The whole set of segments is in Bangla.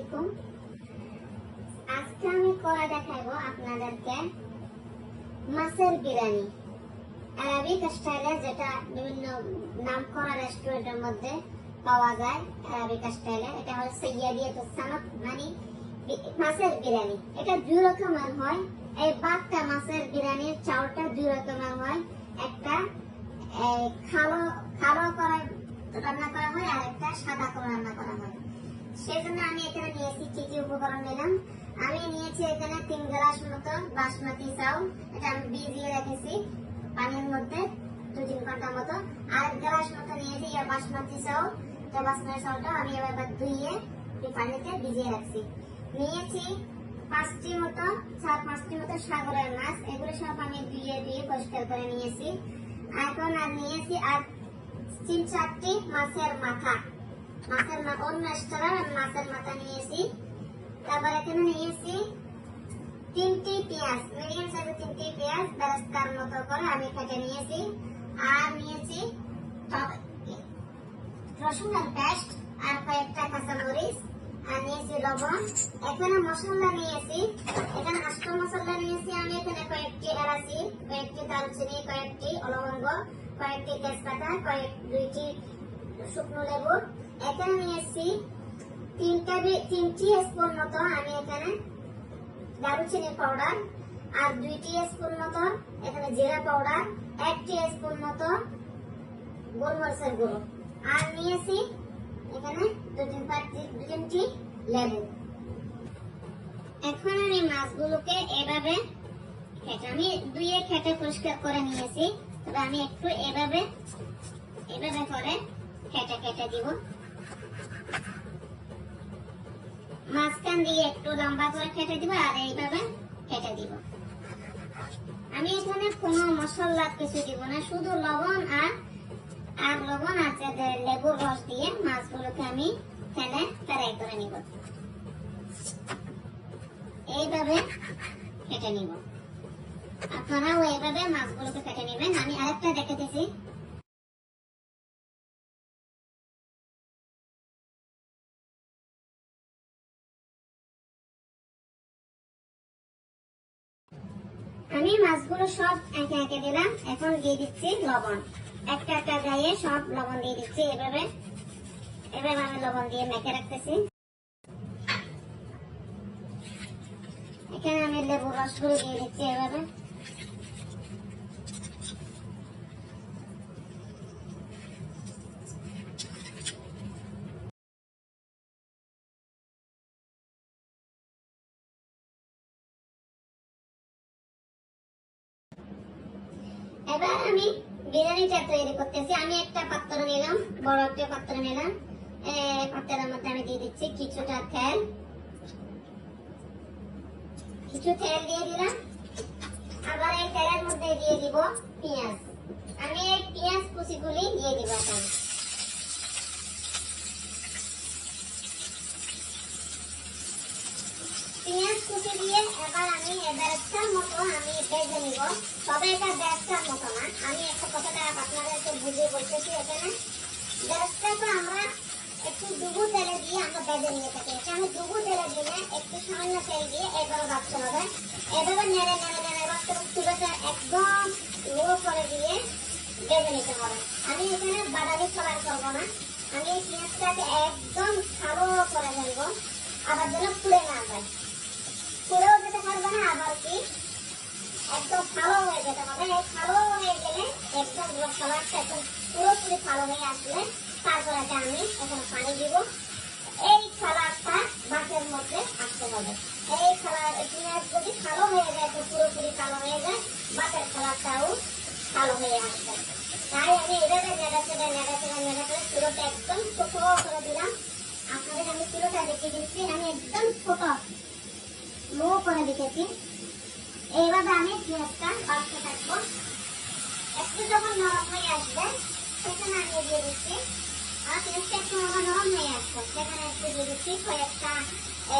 আলাইকুম। আজকে আমি করা দেখাবো আপনাদেরকে মাছের বিরিয়ানি আরবিক স্টাইলে যেটা বিভিন্ন নাম করা রেস্টুরেন্টের মধ্যে পাওয়া যায় স্টাইলে এটা হলো সৈয়াদিয়া তো মানে মাছের বিরিয়ানি। এটা দুই রকমের হয়। এই বাঘটা মাছের বিরিয়ানির চাউলটা দুই রকমের হয়। একটা খালো খালো করে রান্না করা হয়, আর একটা সাদা করে রান্না করা হয়। সেই জন্য আমি এখানে নিয়েছি কি কি উপকরণ নিলাম। আমি নিয়েছি এখানে তিন গ্লাস মতো বাসমতি চাউল। এটা আমি ভিজিয়ে রেখেছি পানির মধ্যে দু তিন ঘণ্টা মতো। আর গ্লাস মতো নিয়েছি বাসমতি চাউল। তো বাসমতি চাউলটা আমি এবার ধুইয়ে পানিতে ভিজিয়ে রাখছি। নিয়েছি পাঁচটি মতো, চার পাঁচটি মতো সাগরের মাছ। এগুলো সব আমি ধুয়ে ধুয়ে পরিষ্কার করে নিয়েছি। এখন আর নিয়েছি আর তিন চারটি মাছের মাথা। মাছের মা অন্য রেস্তোরাঁ মাছের মাথা নিয়েছি তারপর এখানে নিয়েছি তিনটি পেঁয়াজ মিডিয়াম সাইজের তিনটি পেঁয়াজ বেরেস্তার মতো করে আমি কেটে নিয়েছি আর নিয়েছি রসুনের পেস্ট আর কয়েকটা কাঁচামরিচ। আর নিয়েছি লবণ। এখানে মশলা নিয়েছি এখানে আষ্ট মশলা নিয়েছি আমি। এখানে কয়েকটি এলাচি, কয়েকটি দারুচিনি, কয়েকটি লবঙ্গ কয়েকটি তেজপাতা, কয়েক দুইটি শুকনো লেবু। এখানে নিয়েছি তিনটা বি- তিনটি স্পুন মতো আমি এখানে দারুচিনি পাউডার আর দুইটি স্পুন মতো এখানে জিরা পাউডার একটি স্পুন মতো গোলমরিচের গুঁড়ো। আর নিয়েছি এখানে দু তিন পাঁচটি তিনটি লেবু। এখন আমি মাছগুলোকে এভাবে খেটে আমি দুইয়ে খেটে পরিষ্কার করে নিয়েছি, তবে আমি একটু এভাবে এভাবে করে কেটে কেটে দিব। মাঝখান দিয়ে একটু লম্বা করে কেটে দিব আর এইভাবে কেটে দিব। আমি এখানে কোনো মশলা কিছু দিব না, শুধু লবণ আর আর লবণ যে লেবুর রস দিয়ে মাছগুলোকে আমি এখানে ফ্রাই করে নিব। এইভাবে কেটে নিব। আপনারাও এইভাবে মাছগুলোকে কেটে নেবেন। আমি আরেকটা দেখাতেছি আমি মাছগুলো সব একে একে দিলাম। এখন দিয়ে দিচ্ছি লবণ। একটা একটা গায়ে সব লবণ দিয়ে দিচ্ছি এভাবে। এভাবে আমি লবণ দিয়ে মেখে রাখতেছি। এখানে আমি লেবু রসগুলো দিয়ে দিচ্ছি এভাবে এবার আমি বিরিয়ানিটা তৈরি করতেছি। আমি একটা পাত্র নিলাম, বড় একটা পাত্র নিলাম। পাত্রের মধ্যে আমি দিয়ে দিচ্ছি কিছুটা তেল। কিছু তেল দিয়ে দিলাম। আবার এই তেলের মধ্যে দিয়ে দিব পেঁয়াজ। আমি এই পেঁয়াজ কুচিগুলি দিয়ে দিব এখন। পেঁয়াজ কুচি দিয়ে এবার আমি বেরেস্তার মতো আমি ভেজে নিব। তবে এটা বেরেস্তার মতো না। আমি একটা কথাটা আপনাদেরকে বুঝিয়ে বলতেছি এখানে। বেরেস্তাটা আমরা একটু ডুবু তেলে দিয়ে আমরা ভেজে নিয়ে থাকি। আমি ডুবু তেলে দিলে একটু সামান্য তেল দিয়ে এভাবে ভাজতে হবে। এভাবে নেড়ে নেড়ে নেড়ে ভাজতে চুলাটা একদম লো করে দিয়ে ভেজে নিতে হবে। আমি এখানে বাদামি কালার করব না। আমি এই পেঁয়াজটাকে একদম কালো করে ফেলব। আবার যেন পুড়ে না যায় পুড়েও যেতে পারবে না আবার কি একদম পুরোপুরি ভালো হয়ে আসলে তারপরে এটা আমি পানি দিব এই কালারটা মাছের মধ্যে আসতে হবে এই পেঁয়াজ যদি ভালো হয়ে যায় পুরোপুরি কালো হয়ে যায় মাছের কালারটাও ভালো হয়ে আসবে তাই আমি এভাবে একদম ছোট করে দিলাম আপনাদের আমি পুরোটা দেখিয়ে দিচ্ছি আমি একদম ছোট। লো করে দিতেছি। এইভাবে আমি পেঁয়াজটা বাড়তে থাকব। একটু যখন নরম হয়ে আসবে, সেখানে আমি দিয়ে দিচ্ছি আর পেঁয়াজটা একটু নরম হয়ে আসবে। সেখানে একটু দিয়ে দিচ্ছি কয়েকটা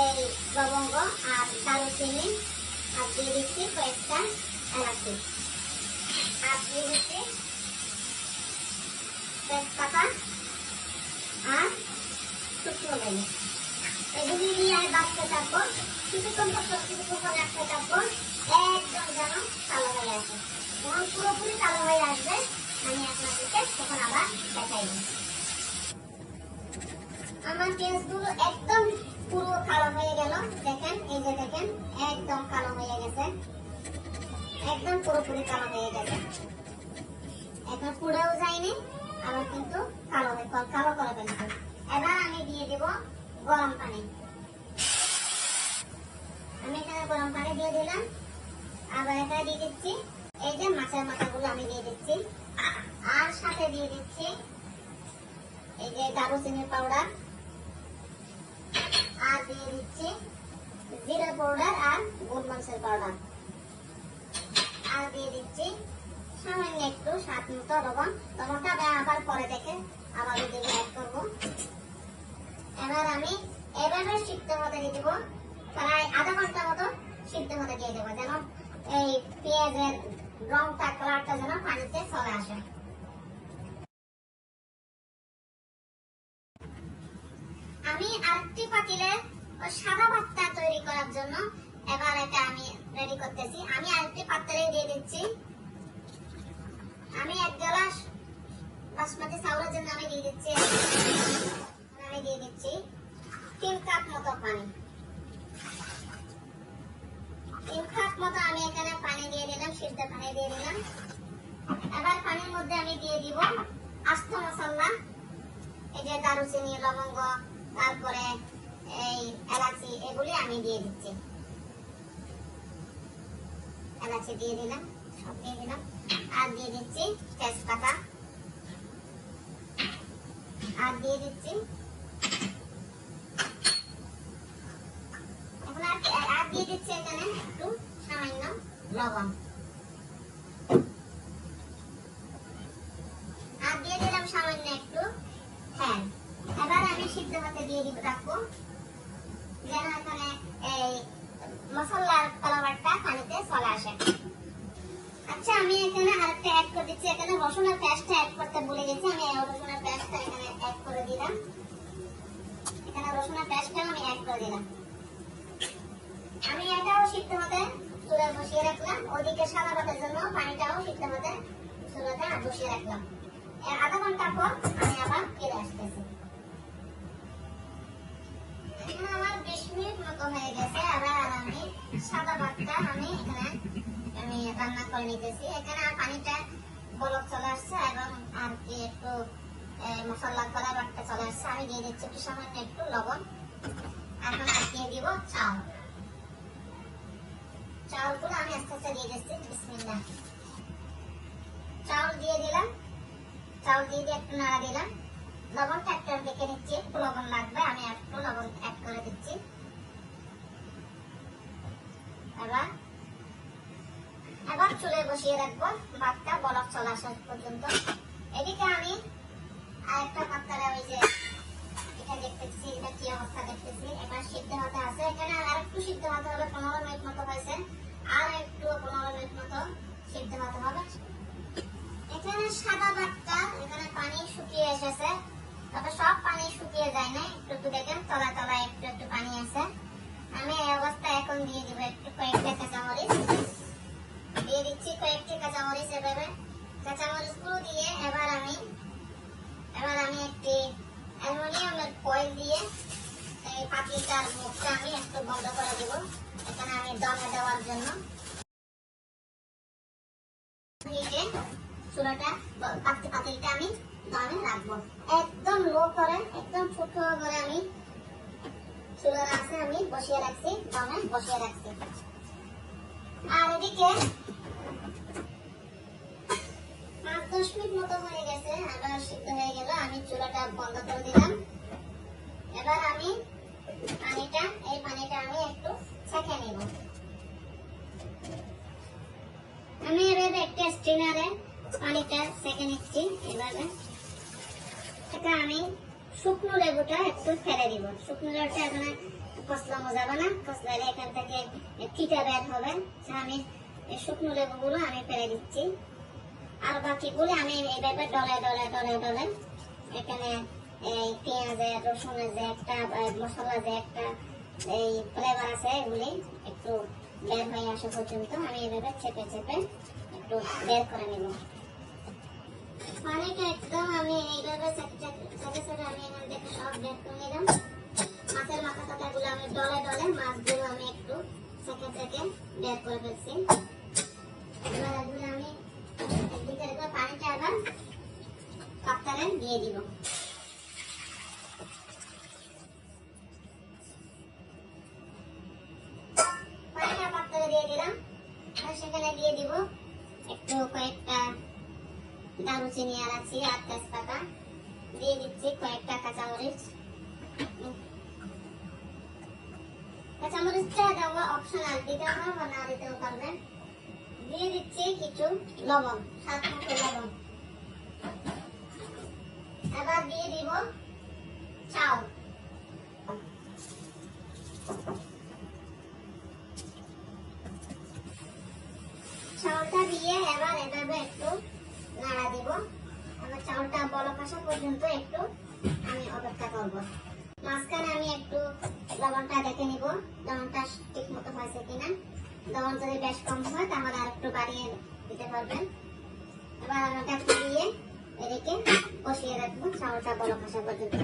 এই লবঙ্গ আর দারুচিনি, আর দিয়ে দিচ্ছি কয়েকটা এলাচি। আর দিয়ে দিচ্ছি তেজপাতা আর শুকনো এগুলি দিয়ে বাঁচতে থাকব কিছুক্ষণ পর কিছুক্ষণ রাখতে থাকব একদম যেন কালো হয়ে আসে। যখন পুরোপুরি কালো হয়ে আসবে, আমি আপনাদেরকে তখন আবার দেখাই আমার পেঁয়াজগুলো একদম পুরো কালো হয়ে গেল। দেখেন, এই যে দেখেন, একদম কালো হয়ে গেছে। একদম পুরোপুরি কালো হয়ে গেছে। এখন পুড়েও যায়নি, আবার কিন্তু কালো কালো করে ফেলছে এবার আমি দিয়ে দেব গরম পানি। আমি এখানে গরম পানি দিয়ে দিলাম। আবার এখানে দিয়ে দিচ্ছি এই যে মাছের মাথাগুলো আমি দিয়ে দিচ্ছি। আর সাথে দিয়ে দিচ্ছি এই যে দারুচিনির পাউডার। আর দিয়ে দিচ্ছি জিরা পাউডার আর গোলমরিচের পাউডার। আর দিয়ে দিচ্ছি সামান্য একটু স্বাদ মতো লবণ। লবণটা আবার পরে দেখে আবার দিয়ে অ্যাড করব। এবার আমি এভাবে সিদ্ধ হতে দিয়ে দেবো। প্রায় আধা ঘণ্টা মতো সিদ্ধ হতে দিয়ে দেবো যেন এই পেঁয়াজের রংটা, কালারটা যেন পানিতে চলে আসে। আমি আরেকটি পাতিলে সাদা ভাতটা তৈরি করার জন্য এবার এটা আমি রেডি করতেছি। আমি আরেকটি পাত্রে দিয়ে দিচ্ছি। আমি এক গ্লাস বাসমতি চাউলের জন্য আমি দিয়ে দিচ্ছি। আমি দিয়ে দিচ্ছি। তিন কাপ মতো পানি। তিন কাপ মতো আমি এখানে পানি দিয়ে দিলাম, সিদ্ধ পানি দিয়ে দিলাম। এবার পানির মধ্যে আমি দিয়ে দিব আস্ত মশলা। এই যে দারুচিনি, লবঙ্গ, তারপরে এই এলাচি, এগুলি আমি দিয়ে দিচ্ছি। এলাচি দিয়ে দিলাম, সব দিয়ে দিলাম। আর দিয়ে দিচ্ছি তেজপাতা। আর দিয়ে দিচ্ছি এখন আর আর আচ্ছা আমি এখানে আরেকটা অ্যাড করে দিচ্ছি এখানে রসুনের পেস্টটা অ্যাড করতে ভুলে গেছি আমি রসুনের পেস্টটা এখানে অ্যাড করে দিলাম এখানে রসুনের পেস্টটা আমি অ্যাড করে দিলাম আমি এটাও সিদ্ধ হতে চুলে বসিয়ে রাখলাম। ওদিকে সাদা ভাতের জন্য পানিটাও সিদ্ধ হতে চুলাতে বসিয়ে রাখলাম। আধা ঘণ্টা পর আমি আবার ফিরে আসতেছি। আমার বিশ মিনিট মতো হয়ে গেছে। আবার আমি সাদা আমি এখানে আমি রান্না করে নিতেছি। এখানে পানিটা বলক চলে আসছে এবং আর কি একটু মশলা বাটটা চলে আসছে। আমি দিয়ে দিচ্ছি একটু সামান্য একটু লবণ। এখন আর দিয়ে দিব চাল। চাউলগুলো আমি আস্তে আস্তে দিয়ে দিচ্ছি, বিসমিল্লাহ। চাউল দিয়ে দিলাম, চাউল দিয়ে দিয়ে একটু নাড়া দিলাম। লবণটা একটু দেখে নিচ্ছি, একটু লবণ লাগবে, আমি একটু লবণ অ্যাড করে দিচ্ছি। এবার এবার চুলে বসিয়ে রাখব, ভাতটা বরফ চলে আসা পর্যন্ত। এদিকে আমি আরেকটা পাত্রে ওই যে এটা দেখতেছি এটা কি অবস্থা দেখতেছি এবার সিদ্ধ হতে আছে এখানে আর একটু সিদ্ধ হতে হবে পনেরো মিনিট মতো হয়েছে আর একটু পনেরো মিনিট মতো সিদ্ধ হতে হবে এখানে সাদা ভাতটা এখানে পানি শুকিয়ে এসেছে তবে সব পানি শুকিয়ে যায় না একটু একটু দেখেন তলা তলায় একটু একটু পানি আছে আমি এই অবস্থায় এখন দিয়ে দিব একটু কয়েকটা কাঁচামরিচ দিয়ে দিচ্ছি কয়েকটি কাঁচামরিচ এভাবে কাঁচামরিচগুলো দিয়ে এবার আমি এবার আমি একটি ফয়েল দিয়ে এই পাতিলটার মুখটা আমি একটু বন্ধ করে দিব। এখানে আমি দমে দেওয়ার জন্য। আর এদিকে পাঁচ দশ মিনিট মতো হয়ে গেছে, আবার সিদ্ধ হয়ে গেল, আমি চুলাটা বন্ধ করে দিলাম এবার আমি পানিটা এই পানিটা আমি একটু নিব আমি এভাবে একটা স্ট্রিনারে পানিটা সেকে নিচ্ছি এভাবে। এটা আমি শুকনো লেবুটা একটু ফেলে দিব। শুকনো লেবুটা এখানে কসলানো যাবে না কসলালে এখান থেকে কিটা বের হবে। আমি শুকনো লেবুগুলো আমি ফেলে দিচ্ছি। আর বাকিগুলো আমি এইভাবে ডলে ডলে ডলে ডলে। এখানে এই পেঁয়াজের, রসুনের যে একটা মশলা যে একটা এই ফ্লেভার আছে এগুলি একটু বের হয়ে আসা পর্যন্ত আমি এভাবে চেপে চেপে একটু বের করে নেব। পানিটা একদম আমি এইভাবে চেপে চেপে আমি এখান থেকে সব বের করে নিলাম। মাছের মাথা টাকাগুলো আমি ডলে ডলে মাছগুলো আমি একটু চেপে চেপে বের করে ফেলছি। আমি একদিকে পানিটা আবার কাপ্তারে দিয়ে দিব পানিটা পাত্রে দিয়ে দিলাম আর সেখানে দিয়ে দিব। একটু কয়েকটা দারুচিনি এলাচি আর তেজপাতা দিয়ে দিচ্ছি, কয়েকটা কাঁচামরিচ। কাঁচামরিচটা দেওয়া অপশনাল দিতে পারো বা না দিতেও পারবেন। দিয়ে দিচ্ছি কিছু লবণ সাত মতো লবণ। এবার দিয়ে দিব চাউল চাউলটা দিয়ে এবার এভাবে একটু নাড়া দিব। এবার চাউলটা বলক আসা পর্যন্ত একটু আমি অপেক্ষা করব। মাঝখানে আমি একটু লবণটা দেখে নিব, লবণটা ঠিক মতো হয়েছে কিনা। লবণ যদি বেশ কম হয়, তাহলে আর একটু বাড়িয়ে দিতে পারবেন। এবার ডাকতে দিয়ে এদিকে বসিয়ে রাখব, চাউলটা বলক আসা পর্যন্ত।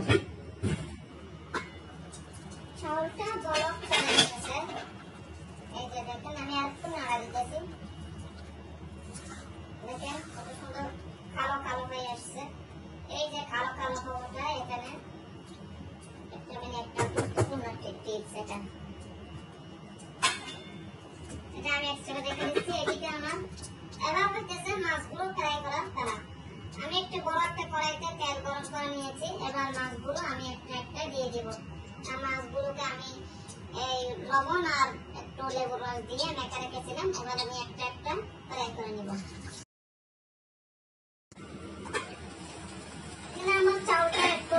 চাউলটা বলক চলে গেছে এই যে দেখেন আমি আর একটু নাড়া দিতেছি দেখেন কত সুন্দর কালো কালো হয়ে আসছে এই যে কালো কালো হওয়াটা এখানে একটা মানে একটা গুরুত্বপূর্ণ টিপস এটা এটা আমি একসাথে দেখে দিচ্ছি এদিকে আমার এবার হচ্ছে মাছগুলো ফ্রাই করার পালা আমি একটা বড় একটা কড়াইতে তেল গরম করে নিয়েছি এবার মাছগুলো আমি একটা একটা দিয়ে দিব আর মাছগুলোকে আমি এই লবণ আর একটু লেবুর রস দিয়ে মেখে রেখেছিলাম এবার আমি একটা একটা ফ্রাই করে নিব এখানে আমার চাউলটা একটু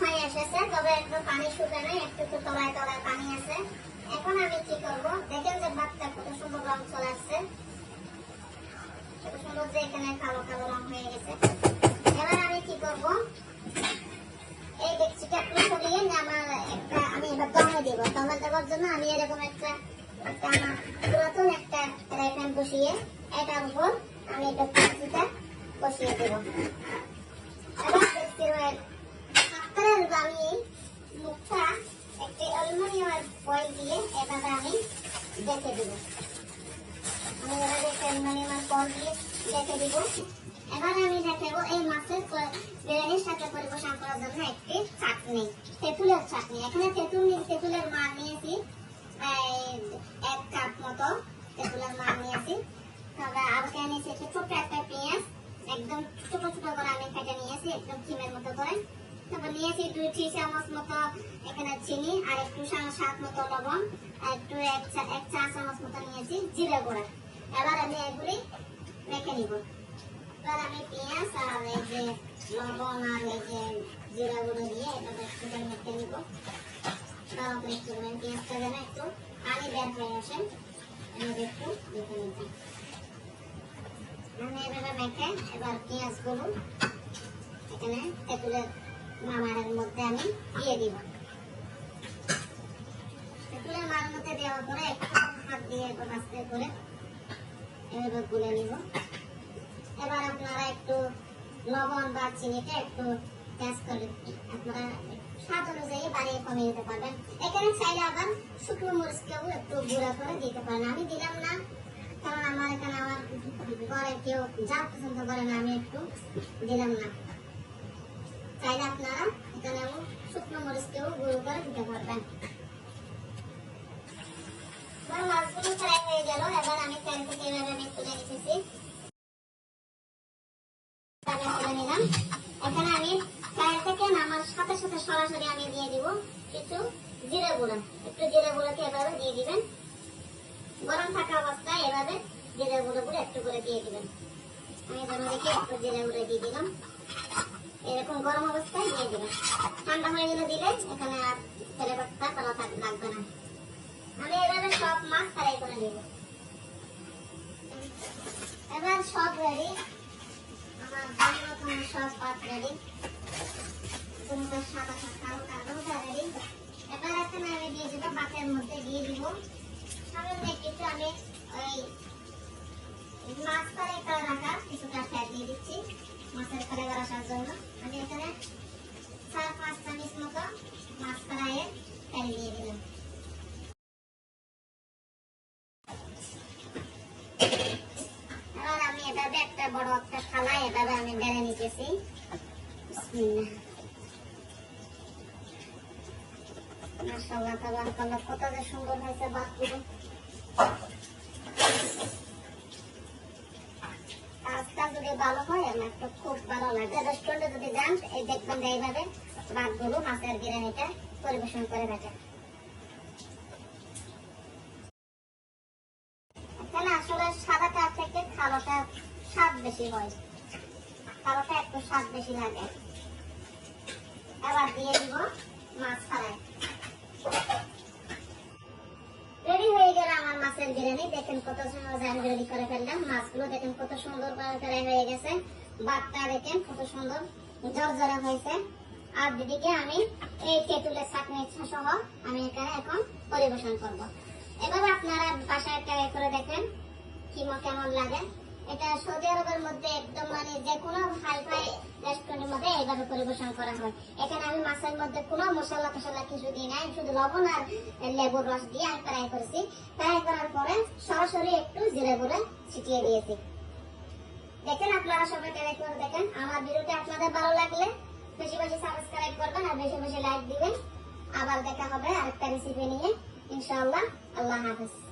হয়ে এসেছে তবে একটু পানি শুকে নাই একটু একটু তলায় তলায় পানি আছে এখন আমি কি করব দেখেন যে ভাতটা কত সুন্দর রং চলে আসছে কত সুন্দর যে এখানে কালো কালো রং হয়ে গেছে এবার আমি কি করব এই ডেকচিটা একটু সরিয়ে নিয়ে আমার একটা আমি এবার দমে দিব দমে দেওয়ার জন্য আমি এরকম একটা একটা আমার পুরাতন একটা ফ্রাই প্যান বসিয়ে এটার উপর আমি এটা ডেকচিটা বসিয়ে দেবো এবার ডেকচির পাত্রের আমি মুখটা একটি অ্যালুমিনিয়ামের ফয়েল দিয়ে এভাবে আমি দেখে দিব আমি এভাবে একটা অ্যালুমিনিয়ামের ফয়েল দিয়ে দেখে দিব এবার আমি দেখাবো এই মাছের বিরিয়ানির সাথে পরিবেশন করার জন্য একটি চাটনি তেঁতুলের চাটনি এখানে তেঁতুল তেঁতুলের মার নিয়েছি এক কাপ মতো তেঁতুলের মার নিয়েছি তবে কে নিয়েছি একটু ছোট্ট একটা পেঁয়াজ একদম ছোট ছোট করে আমি কেটে নিয়েছি একদম চিমের মতো করে তারপর নিয়েছি দুই টি চামচ মতো এখানে চিনি আর একটু স্বাদ মতো লবণ, আর একটু এক চা চামচ মতো নিয়েছি জিরে গুঁড়া। এবার আমি এগুলি মেখে নিব। এবার আমি পেঁয়াজ আর এই যে লবণ আর এই যে জিরা গুঁড়ো দিয়ে এবার একটু মেখে নিব। একটু পেঁয়াজটা যেন একটু পানি বের হয়ে আসে, আমি একটু মেখে নিচ্ছি। এবার আপনারা একটু লবণ বা চিনিটা একটু টেস্ট করে আপনারা স্বাদ অনুযায়ী বাড়িয়ে কমিয়ে দিতে পারবেন। এখানে চাইলে আবার শুকনো মরিচকেও একটু গুঁড়া করে দিতে পারেন। আমি দিলাম না কারণ আমার এখানে আমার ঘরে কেউ যা পছন্দ করে আমি একটু দিলাম না। চাইলে আপনারা এখানে শুকনো মরিচকেও গুঁড়ো করে দিতে পারবেন। মাছগুলো ফ্রাই হয়ে গেল, এবার আমি তেল থেকে এভাবে আমি তুলে রেখেছি আমি তুলে নিলাম এখানে আমি তেল থেকে নামার সাথে সাথে সরাসরি আমি দিয়ে দিব কিছু জিরে গুঁড়া একটু জিরে গুঁড়োকে এভাবে দিয়ে দিবেন গরম থাকা অবস্থায় এভাবে জিরে গুঁড়ো গুঁড়ো একটু করে দিয়ে দিবেন আমি এখানে দেখে একটু জিরে গুঁড়ো দিয়ে দিলাম। এরকম গরম অবস্থায় দিয়ে দিবেন ঠান্ডা হয়ে গেলে দিলে এখানে আর তেলে পাতা থাক- লাগবে না। আমি এভাবে সব মাছ ফ্রাই করে নিব। এবার সব রেডি। আমার দুই রকমের সব পাত রেডি। এবার এখানে আমি দিয়ে দিয়ে দিব। সামান্য একটু আমি ওই মাছ ফ্রাই করে রাখা, কিছুটা ফ্যাট দিয়ে দিচ্ছি, মাছের ফ্লেভার আসার জন্য। আমি এখানে চার, পাঁচ চামচ মতো মাছ ফ্রাইয়ের তেল দিয়ে দিলাম। আমি এভাবে একটা বড় একটা থালায় এভাবে আমি বেড়ে নিতেছি। মাশাআল্লাহ কত যে সুন্দর হয়েছে বাতগুলো ভালো হয় আমার তো খুব ভালো লাগে। রেস্টুরেন্টে যদি যান, এই দেখবেন যে এইভাবে ভাতগুলো, মাছের বিরিয়ানিটা পরিবেশন করে এখানে আসলে থেকে কালোটা স্বাদ বেশি হয়। কালোটা একটু স্বাদ বেশি লাগে। এবার দিয়ে দিব মাছ ফ্রাই রেডি হয়ে গেল আমার মাছের বিরিয়ানি, দেখেন কত সুন্দর করে ফেললাম। মাছগুলো দেখেন কত সুন্দর করে ফেলাই হয়ে গেছে। বাঘটা দেখেন কত সুন্দর জর্জরা হয়েছে। আর দিদিকে আমি এই তেঁতুলের চাটনি সহ আমি এখানে এখন পরিবেশন করব। এবার আপনারা বাসায় ট্রাই করে দেখেন কি কেমন লাগে। এটা সৌদি আরবের মধ্যে একদম মানে যে কোনো হাইফাই রেস্টুরেন্টের মধ্যে এইভাবে পরিবেশন করা হয়। এখানে আমি মাছের মধ্যে কোনো মশলা টসলা কিছু দিই নাই, শুধু লবণ আর লেবুর রস দিয়ে আমি ফ্রাই করেছি। ফ্রাই করার পরে সরাসরি একটু জিরে গুঁড়ে ছিটিয়ে দিয়েছি। দেখেন আপনারা সবাই ট্রাই করে দেখেন। আমার ভিডিওটা আপনাদের ভালো লাগলে বেশি বেশি সাবস্ক্রাইব করবেন আর বেশি বেশি লাইক দিবেন। আবার দেখা হবে আরেকটা রেসিপি নিয়ে। ইনশাআল্লাহ, আল্লাহ হাফেজ।